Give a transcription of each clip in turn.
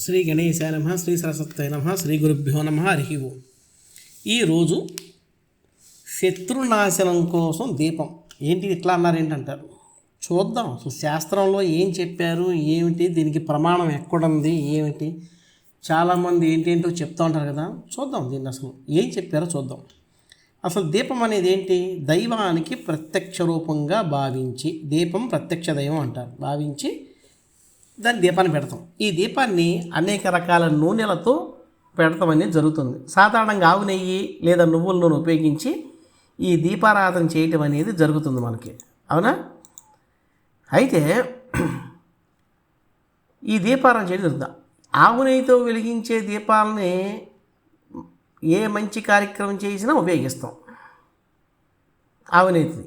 శ్రీ గణేశాయ నమ శ్రీ సరస్వతి నమ శ్రీ గురుభ్యో నమ హరి ఓం. ఈరోజు శత్రునాశనం కోసం దీపం. ఏంటి ఇట్లా అన్నారు ఏంటంటారు? చూద్దాం. అసలు శాస్త్రంలో ఏం చెప్పారు? ఏమిటి? దీనికి ప్రమాణం ఎక్కడుంది? ఏమిటి? చాలామంది ఏంటేంటో చెప్తూ ఉంటారు కదా. చూద్దాం దీన్ని అసలు ఏం చెప్పారో చూద్దాం. అసలు దీపం అనేది ఏంటి? దైవానికి ప్రత్యక్ష రూపంగా భావించి దీపం ప్రత్యక్ష దైవం అంటారు. భావించి దాన్ని దీపాన్ని పెడతాం. ఈ దీపాన్ని అనేక రకాల నూనెలతో పెడతాం అనేది జరుగుతుంది. సాధారణంగా ఆవు నెయ్యి లేదా నువ్వుల నూనె ఉపయోగించి ఈ దీపారాధన చేయటం అనేది జరుగుతుంది మనకి. అవునా? అయితే ఈ దీపారాధన చేయడం జరుగుతుంది. ఆవు నెయ్యితో వెలిగించే దీపాలని ఏ మంచి కార్యక్రమం చేసినా ఉపయోగిస్తాం. ఆవు నెయ్యి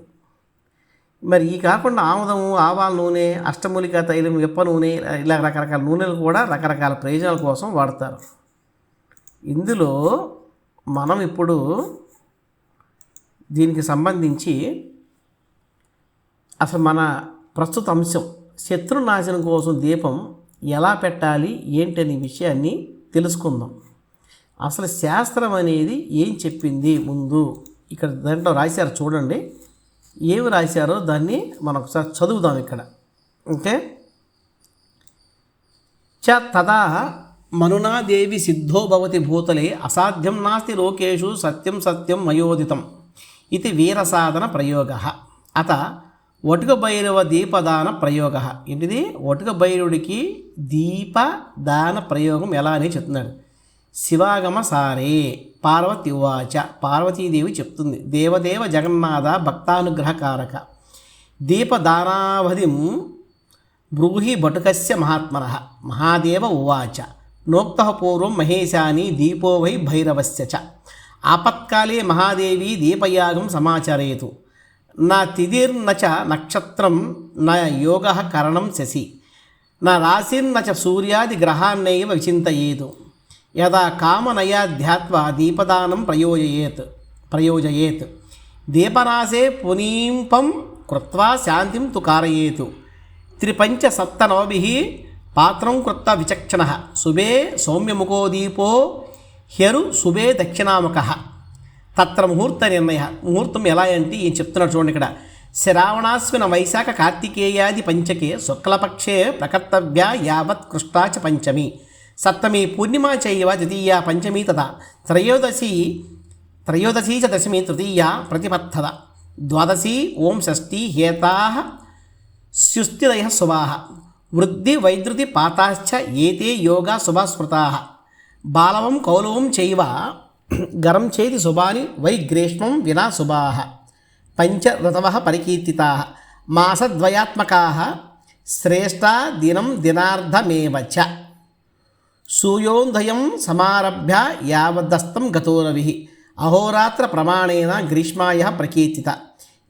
మరి ఈ కాకుండా ఆముదము ఆవాల నూనె అష్టమూలిక తైలం విప్ప నూనె ఇలా రకరకాల నూనెలు కూడా రకరకాల ప్రయోజనాల కోసం వాడతారు. ఇందులో మనం ఇప్పుడు దీనికి సంబంధించి అసలు మన ప్రస్తుత అంశం శత్రునాశనం కోసం దీపం ఎలా పెట్టాలి ఏంటనే విషయాన్ని తెలుసుకుందాం. అసలు శాస్త్రం అనేది ఏం చెప్పింది ముందు? ఇక్కడ దాంట్లో రాశారు చూడండి. ఏమి రాశారో దాన్ని మనం ఒకసారి చదువుదాం ఇక్కడ. ఓకే? చ తదా మనునాదేవి సిద్ధో భవతి భూతలే అసాధ్యం నాస్తి లోకేషు సత్యం సత్యం మయోదితం ఇది వీరసాధన ప్రయోగ. అత ఒటుక భైరవ దీపదాన ప్రయోగ. ఏంటిది? ఒటుక భైరవుడికి దీపదాన ప్రయోగం ఎలా అని చెప్తున్నాడు. శివాగమ సారే పార్వతి ఉవాచ. పార్వతీదేవి చెప్తుంది. దేవదేవ జగన్నాథ భక్తానుగ్రహకారక. దీపదానావధిం బ్రూహి బటుకస్య మహాత్మన. మహాదేవ ఉవాచ. నోక్త పూర్వం మహేశాని దీపో వై భైరవస్య చ. ఆపత్కాలే మహాదేవి దీపయాగం సమాచరేతు. నా తిథిర్న చ నక్షత్రం నా యోగ కరణం శశి. నా రాశిర్న చ సూర్యాది గ్రహాన్నైవ విచింతయేదు యదా కామనయా ధ్యాత్వా దీపదానం ప్రయోజయేత్ ప్రయోజయేత్. దీపరాశే పునీంపం కృత్వా శాంతిం తు కారయేతు. త్రిపంచ సప్తనవభి పాత్రం కృత్త విచక్షణ. శుభే సౌమ్యముఖో దీపో హ్యరు శుభే దక్షిణాముఖ తత్ర ముహూర్త నిర్ణయ. ముహూర్తం ఎలా అంటే ఈయన చెప్తున్నాడు చూడండి ఇక్కడ. శ్రావణాశ్విన వైశాఖ కార్తికేయాది పంచకే శుక్లపక్షే ప్రకర్తవ్య యావత్ కృష్ణాచ పంచమి. సప్తమి పూర్ణిమా చైవ ద్వితీయ పంచమి తదా. త్రయోదశి త్రయోదశీ చ దశమి తృతీయ ప్రతిపత్తద. ద్వాదశి ఓం షష్ఠి హేతా స్యుస్తిదయ శుభా. వృద్ధి వైద్యుతి పాతాశ్చ ఏతే యోగా శుభస్మృతా. బాలవం కౌలవం చైవ గరం చేతి శుభాని వై గ్రీష్మం వినా శుభాహ పంచ ఋతవ పరికీర్తితా. మాసద్వయాత్మకా. శ్రేష్టా దినం దినార్ధమేవ చ. సూయోదయం సమారభ్య యావద్దస్తం గతోరవి అహోరాత్ర ప్రమాణేన గ్రీష్మాయ ప్రకీర్తిత.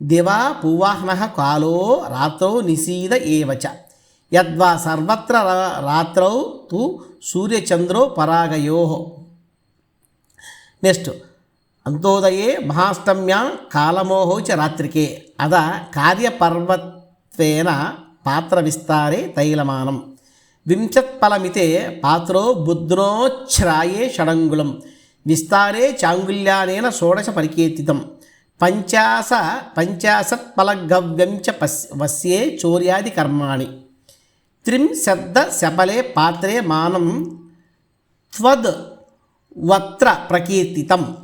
దివా పూవాహ్న కాలో రాత్రౌ నిశీద ఏవచ. యద్వా సర్వత్ర రాత్రౌ తు సూర్యచంద్రో పరాగయో. నెక్స్ట్ అంతోదయే మహాష్టమ్యా కాలమోహో చ రాత్రికే. అద కార్యపర్వత్వేన పాత్ర విస్తారే తైలమానం. వింశత్ఫలమితే పాత్రో బుద్ధ్నోచ్ఛ్రాయే షడంగుళం. విస్తారే చాంగుల్యానేన షోడశ పరికీర్తితం పంచాస పంచాసత్ఫలగవ్యం చ పస్ వస్యే చౌర్యాది కర్మాణి. త్రిం శబ్ద శపలే పాత్రే మానం త్వద్ వత్ర ప్రకీర్తితం.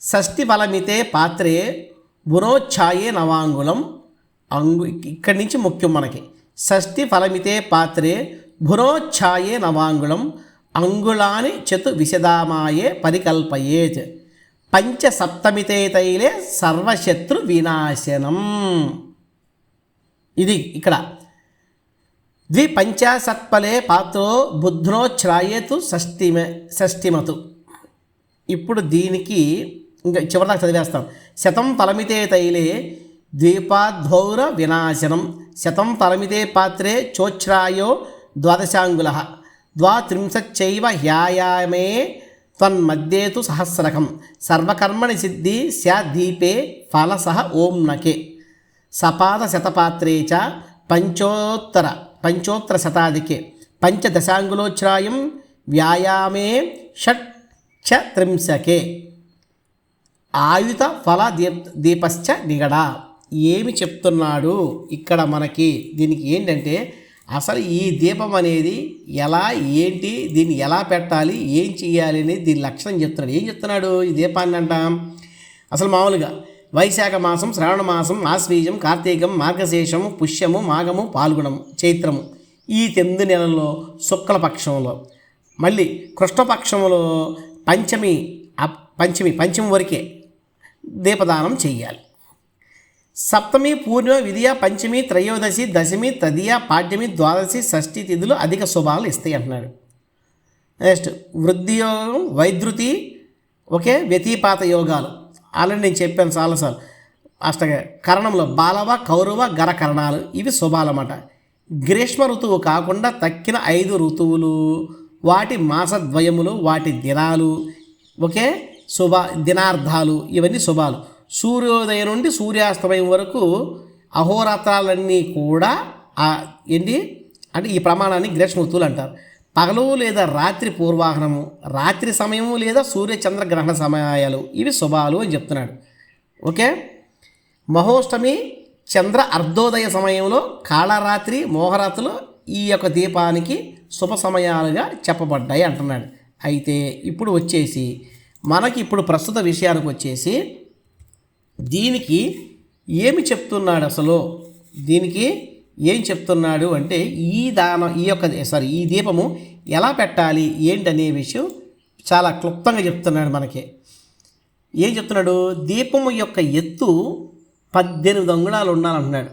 షష్టిఫలమితే పాత్రే గుణోచ్ఛాయే నవాంగుళం. అంగు ఇక్కడి నుంచి ముఖ్యం మనకి. షష్టి ఫలమితే పాత్రే భునోచ్ఛాయే నవాంగుళం అంగుళాని చతు విశదామాయే పరికల్పయేత్. పంచసప్తమితే తైలే సర్వశత్రు వినాశనం. ఇది ఇక్కడ. ద్విపంచాసత్పలే పాత్రో బుధ్నోచ్ఛ్రాయేతు షష్టిమ షష్టిమతు ఇప్పుడు దీనికి ఇంకా చివరిదాకా చదివేస్తాం. శతం తలమితే తైలే ద్వీపాద్వౌర వినాశనం. శతం తలమితే పాత్రే చోచ్ఛ్రాయో ద్వాదశాంగుల. ద్వాత్రింశచ్చైవ హ్యాయామే త్వన్మధ్యే తు సహస్రకం. సర్వకర్మణి సిద్ధి దీపే ఫలసహ ఓం నకే. సపాద శతపాత్రే చ పంచోత్తర పంచోత్తర శతాధికే పంచదశాంగులోచ్ఛ్రాయం వ్యాయామే షట్ చ త్రింశకే ఆయుధ ఫల దీప్ దీపశ్చ నిగడ. ఏమి చెప్తున్నాడు? ఇక్కడ మనకి దీనికి ఏంటంటే అసలు ఈ దీపం అనేది ఎలా ఏంటి దీన్ని ఎలా పెట్టాలి ఏం చేయాలి అనేది దీని లక్షణం చెప్తున్నాడు. ఏం చెప్తున్నాడు ఈ దీపాన్ని అంటాం? అసలు మామూలుగా వైశాఖ మాసం శ్రావణ మాసం ఆశ్వీజం కార్తీకం మార్గశేషం పుష్యము మాఘము పాల్గొనము చైత్రము ఈ తొమ్మిది నెలల్లో శుక్లపక్షంలో. మళ్ళీ కృష్ణపక్షంలో పంచమి పంచమి పంచమి వరకే దీపదానం చేయాలి సప్తమి పూర్ణిమ విధియ పంచమి త్రయోదశి దశమి తదియ పాడ్యమి ద్వాదశి షష్ఠి తిథులు అధిక శుభాలు ఇస్తాయి అంటున్నాడు. నెక్స్ట్ వృద్ధి యోగం వైద్యుతి ఓకే వ్యతిపాత యోగాలు. ఆల్రెడీ నేను చెప్పాను చాలాసార్లు అష్ట కరణంలో బాలవ కౌరవ గర కరణాలు ఇవి శుభాలన్నమాట గ్రీష్మ ఋతువు కాకుండా తక్కిన ఐదు ఋతువులు వాటి మాసద్వయములు వాటి దినాలు ఓకే శుభ దినార్థాలు ఇవన్నీ శుభాలు. సూర్యోదయం నుండి సూర్యాస్తమయం వరకు అహోరాత్రాలన్నీ కూడా ఏంటి? అంటే ఈ ప్రమాణాన్ని గ్రీష్మ అంటారు. పగలు లేదా రాత్రి పూర్వాహనము రాత్రి సమయము లేదా సూర్య చంద్ర గ్రహణ సమయాలు ఇవి శుభాలు అని చెప్తున్నాడు. ఓకే? మహోష్టమి చంద్ర అర్ధోదయ సమయంలో కాళరాత్రి మోహరాత్రులు ఈ యొక్క దీపానికి శుభ సమయాలుగా చెప్పబడ్డాయి అంటున్నాడు. అయితే ఇప్పుడు వచ్చేసి మనకి ఇప్పుడు ప్రస్తుత విషయానికి వచ్చేసి దీనికి ఏమి చెప్తున్నాడు అసలు? దీనికి ఏం చెప్తున్నాడు అంటే ఈ దానం ఈ యొక్క సారీ ఈ దీపము ఎలా పెట్టాలి? ఏంటనే విషయం చాలా క్లుప్తంగా చెప్తున్నాడు మనకి. ఏం చెప్తున్నాడు? దీపము యొక్క ఎత్తు పద్దెనిమిది అంగుళాలు ఉండాలంటున్నాడు.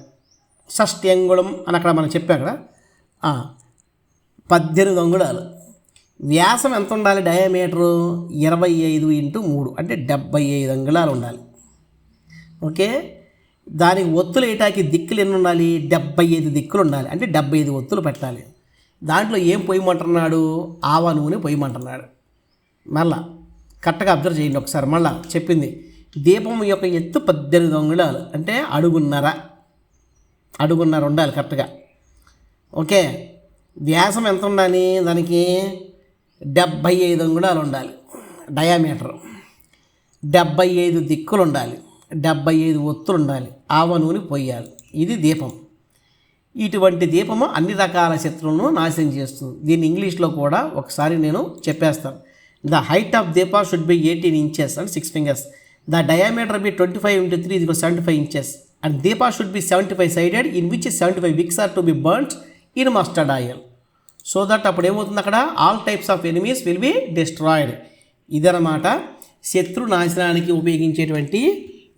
షష్టి అంగుళం అని అక్కడ మనం చెప్పాం అక్కడ పద్దెనిమిది అంగుళాలు. వ్యాసం ఎంత ఉండాలి? డయామీటరు ఇరవై ఐదు ఇంటూ మూడు. అంటే డెబ్బై ఐదు అంగుళాలు ఉండాలి. ఓకే? దానికి ఒత్తులు వేయటానికి దిక్కులు ఎన్ని ఉండాలి డెబ్బై ఐదు దిక్కులు ఉండాలి అంటే డెబ్బై ఐదు ఒత్తులు పెట్టాలి. దాంట్లో ఏం పొయ్యమంటున్నాడు ఆవా నూనె పొయ్యమంటున్నాడు మళ్ళా కరెక్ట్గా అబ్జర్వ్ చేయండి ఒకసారి. మళ్ళా చెప్పింది దీపం యొక్క ఎత్తు పద్దెనిమిది అంగుళాలు. అంటే అడుగున్నర. అడుగున్నర ఉండాలి కరెక్ట్గా. ఓకే? వ్యాసం ఎంత ఉండాలి? దానికి డెబ్బై ఐదు అంగుళాలు ఉండాలి. డయామీటర్. డెబ్బై ఐదు దిక్కులు ఉండాలి డెబ్బై ఐదు ఒత్తులు ఉండాలి ఆవ నూనె పొయ్యాలి ఇది దీపం. ఇటువంటి దీపము అన్ని రకాల శత్రువులను నాశనం చేస్తుంది. దీన్ని ఇంగ్లీష్లో కూడా ఒకసారి నేను చెప్పేస్తాను. The height of Deepa should be eighteen inches and six fingers. The diameter be twenty five into three ఇది seventy five inches. And Deepa should be seventy five sided in which seventy five wicks are to be burns in mustard oil. So that అప్పుడు ఏమవుతుంది అక్కడ? All types of enemies will be destroyed. ఇదనమాట శత్రు నాశనానికి ఉపయోగించేటువంటి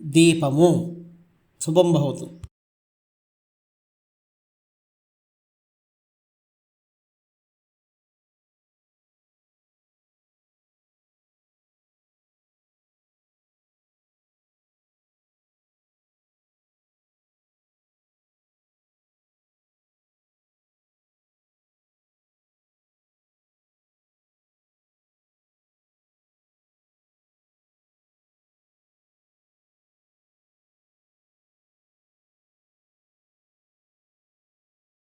దీపము. శుభం భవతు.